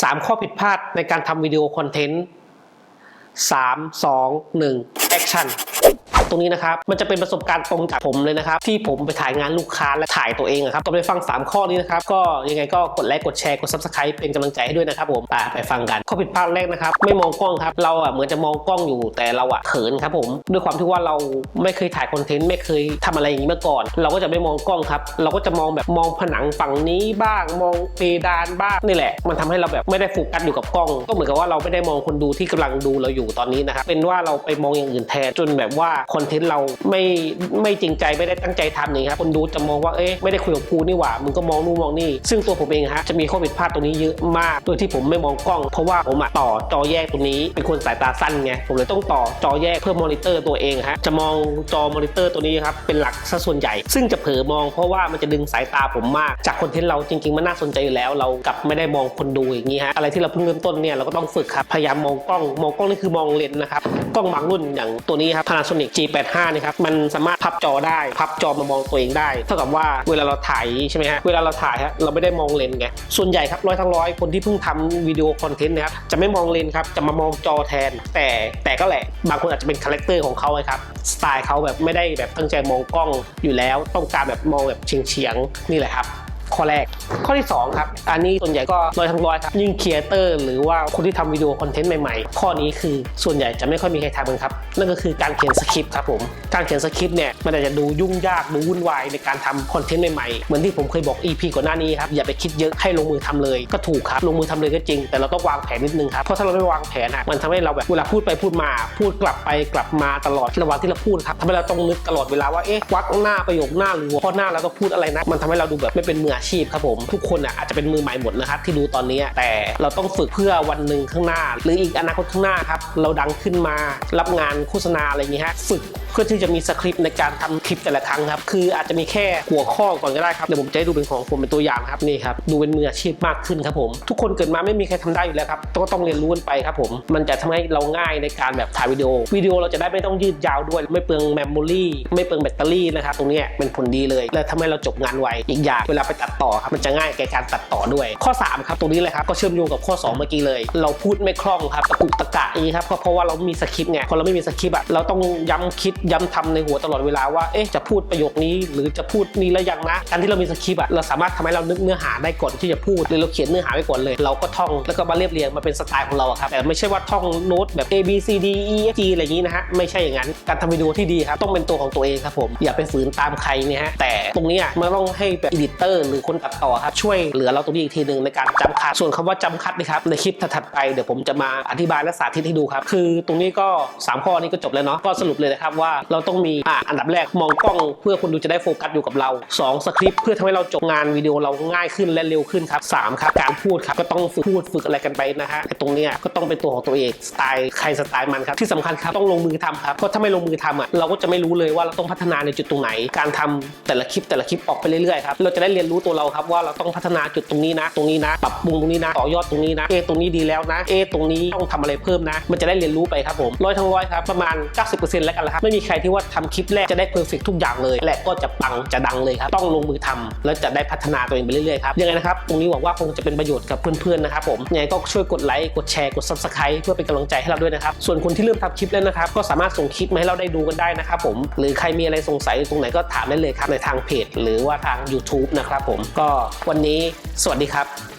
3 ข้อผิดพลาดในการทำวิดีโอคอนเทนต์ 3 2 1 แอคชั่น ตรงนี้นะครับ มันจะเป็นประสบการณ์ตรงจากผมเลยนะครับ ที่ผมไปถ่ายงานลูกค้าและถ่ายตัวเองครับก็ไปฟัง 3 ข้อนี้นะครับ ก็ยังไงก็กดไลค์กดแชร์กด subscribe เป็นกำลังใจให้ด้วยนะครับผมไปฟังกัน ข้อผิดพลาดแรกนะครับ ไม่มองกล้องครับ เราอะเหมือนจะมองกล้องอยู่แต่เราอะเขินครับผม ด้วยความที่ว่าเราไม่เคยถ่ายคอนเทนต์ไม่เคยทำอะไรอย่างนี้มาก่อน เราก็จะไม่มองกล้องครับ เราก็จะมองแบบมองผนังฝั่งนี้บ้าง มองเพดานบ้างนี่แหละ มันทำให้เราแบบไม่ได้โฟกัสอยู่กับกล้อง ก็เหมือนกับว่าเราไม่ได้มองคนดูที่กำลังดูเราอยู่ตอนนี้นะครับเป็นว่าเราไปมองอย่างอื่นแทนจนแบบว่าคอนอนเทนต์เราไม่ไม่จริงใจไม่ได้ตั้งใจทำอย่างนี้ครับคนดูจะมองว่าเอ๊ะไม่ได้คุยกับกูนี่หว่ามึงก็มองนู่นมองนี่ ซึ่งตัวผมเองฮะจะมีข้อผิดพลาดตรงนี้เยอะมากโดยที่ผมไม่มองกล้อง เพราะว่าผมอะต่อจอแยกตรงนี้ เป็นคนสายตาสั้นไงผมเลยต้องต่อจอแยกเพื่อมอนิเตอร์ตัวเองฮะจะมองจอมอนิเตอร์ตัวนี้ครับเป็นหลักซะส่วนใหญ่ ซึ่งจะเผลอมองเพราะว่ามันจะดึงสายตาผมมากจากคอนเทนต์เราจริงๆมันน่าสนใจอยู่แล้ว เรากลับไม่ได้มองคนดูอย่างนี้ฮะอะไรที่เราเพิ่งเริ่มต้นเนี่ยเราก็ต้องฝึกครับพยายามมองกล้องมองกล้องนี่คือมองเลนนะครับกล้องบางรุ่นอย่างตัวนี้ครับ Panasonic 85นี่ครับมันสามารถพับจอได้ พับจอมามองตัวเองได้ เท่ากับว่าเวลาเราถ่ายใช่ไหมฮะเวลาเราถ่ายฮะเราไม่ได้มองเลนไงส่วนใหญ่ครับร้อยทั้งร้อยคนที่เพิ่งทำวิดีโอคอนเทนต์นะครับจะไม่มองเลนครับจะมามองจอแทน แต่แต่ก็แหละบางคนอาจจะเป็นคาแรคเตอร์ของเขาครับสไตล์เขาแบบไม่ได้แบบตั้งใจมองกล้องอยู่แล้ว ต้องการแบบมองแบบเฉียงๆนี่แหละครับ ข้อแรก ข้อที่ 2 ครับ อันนี้ส่วนใหญ่ก็ร้อยทั้งร้อยครับยิ่งครีเอเตอร์หรือว่าคนที่ทำวิดีโอคอนเทนต์ใหม่ๆ ข้อนี้คือส่วนใหญ่จะไม่ค่อยมีใครทำกันครับ นั่นก็คือการเขียนสคริปต์ครับผม การเขียนสคริปต์เนี่ยมันอาจจะดูยุ่งยากดูวุ่นวายในการทำคอนเทนต์ใหม่ๆ เหมือนที่ผมเคยบอก EP ก่อนหน้านี้ครับอย่าไปคิดเยอะให้ลงมือทำเลย ก็ถูกครับลงมือทำเลยก็จริง แต่เราต้องวางแผนนิดนึงครับเพราะถ้าเราไม่วางแผนอะมันทำให้เราแบบเวลาพูดไปพูดมา พูดกลับไปกลับมาตลอดระหว่างที่เราพูดครับทำให้เราต้องนึกตลอดเวลาว่าเอ๊ะวักหน้าประโยคหน้าหรือหัวข้อหน้าเราต้องพูดอะไรนะมันทำให้เราดูแบบไม่เป็นมืออาชีพครับผม ทุกคนอะอาจจะเป็นมือใหม่หมดนะครับที่ดูตอนนี้แต่เราต้องฝึกเพื่อวันหนึ่งข้างหน้า หรืออีกอนาคตข้างหน้าครับเราดังขึ้นมารับงานโฆษณาอะไรอย่างเงี้ยฮะฝึกเพื่อที่จะมีสคริปต์ในการทำคลิปแต่ละครั้งครับ คืออาจจะมีแค่หัวข้อก่อนก็ได้ครับ เดี๋ยวผมจะให้ดูเป็นของผมเป็นตัวอย่างครับนี่ครับ ดูเป็นมืออาชีพมากขึ้นครับผม ทุกคนเกิดมาไม่มีใครทำได้อยู่แล้วครับ ก็ต้องเรียนรู้กันไปครับผม มันจะทำให้เราง่ายในการแบบถ่ายวิดีโอ วิดีโอเราจะได้ไม่ต้องยืดยาวด้วย ไม่เปลืองเมมโมรี่ไม่เปลืองแบตเตอรี่นะครับ ตรงนี้เป็นผลดีเลย และทำให้เราจบงานไว อีกอย่างเวลาไปตัดต่อครับมันจะง่ายแก่การตัดต่อด้วย ข้อ 3 ครับตรงนี้เลยครับก็เชื่อมโยงกับข้อ 2 เมื่อกี้เลย เราพูดไม่คล่องครับตะกุกตะกะอย่างนี้ครับเพราะเพราะว่าเรามีสคริปต์ไงพอเราไม่มีสคริปต์อะเราต้องย้ำคิดย้ำทำในหัวตลอดเวลาว่าเอ๊ะจะพูดประโยคนี้ หรือจะพูดนี้แล้วยังนะการที่เรามีสคริปต์อะเราสามารถทำให้เรานึกเนื้อหาได้ก่อนที่จะพูดหรือเราเขียนเนื้อหาไว้ก่อนเลย เราก็ท่องแล้วก็มาเรียบเรียงมาเป็นสไตล์ของเราครับแต่ไม่ใช่ว่าท่องโน้ตแบบ A B C D E F G อะไรอย่างนี้นะฮะไม่ใช่อย่างนั้นการทำวิดีโอที่ดีครับต้องเป็นตัวของตัวเองครับผมอย่าไปฝืนตามใครเนี่ยฮะแต่ตรงนี้มันต้องให้แบบอดิเตอร์หรือคนตัดต่อครับช่วยเหลือเราตรงนี้อีกทีหนึ่งในการจำคัด ส่วนคำว่าจำคัดนี่ครับในคลิปถัดไปเดี๋ยวผมจะมาอธิบายและสาธิตให้ดูครับคือตรงนี้ก็สามข้อนี้ก็จบแล้วเนาะก็สรุปเลยนะครับว่าเราต้องมีอะอันดับแรกมองกล้องเพื่อคนดูจะได้โฟกัสอยู่กับเราสองสคริปต์เพื่อทำให้เราจบงานวิดีโอเราง่ายขึ้นและเร็วขึ้นครับสามครับการพูดครับก็ต้องฝึกพูดฝึกอะไรกันไปนะฮะตรงเนี้ยก็ต้องเป็นตัวของตัวเองสไตล์ใครสไตล์มันครับที่สำคัญครับต้องลงมือทำครับเพราะถ้าไม่ลงมือทำอะเราก็จะไม่รู้เลยว่าเราต้องพัฒนาในจุดตรงไหน การทำแต่ละคลิปแต่ละคลิปออกไปเรื่อยๆครับเราจะได้เรียนรู้ตัวเราครับว่าเราต้องพัฒนาจุดตรงนี้นะ ตรงนี้นะ ปรับปรุงตรงนี้นะ ต่อยอดตรงนี้นะ เอตรงนี้ดีแล้วนะ เอตรงนี้ต้องทำอะไรเพิ่มนะ มันจะได้เรียนรู้ไปครับผมร้อยทั้งร้อยครับประมาณ 90%แล้วกันละครับ ไม่มีใครที่ว่าทำคลิปแรกจะได้เพอร์เฟกทุกอย่างเลย และก็จะปังจะดังเลยครับ ต้องลงมือทำแล้วจะได้พัฒนาตัวเองไปเรื่อยๆครับ ยังไงนะครับ ตรงนี้หวังว่าคงจะเป็นประโยชน์กับเพื่อนๆนะครับผมยังไงก็ช่วยกดไลค์ กดแชร์ กด subscribe เพื่อเป็นกำลังใจให้เราด้วยนะครับ ส่วนคนที่เริ่มทำคลิปแล้วนะครับ ก็สามารถส่งคลิปมาให้เราได้ดูกันได้นะครับผม หรือใครมีอะไรสงสัยตรงไหนก็ถามได้เลยครับในทางเพจ หรือว่าทาง YouTube นะครับผมก็วันนี้สวัสดีครับ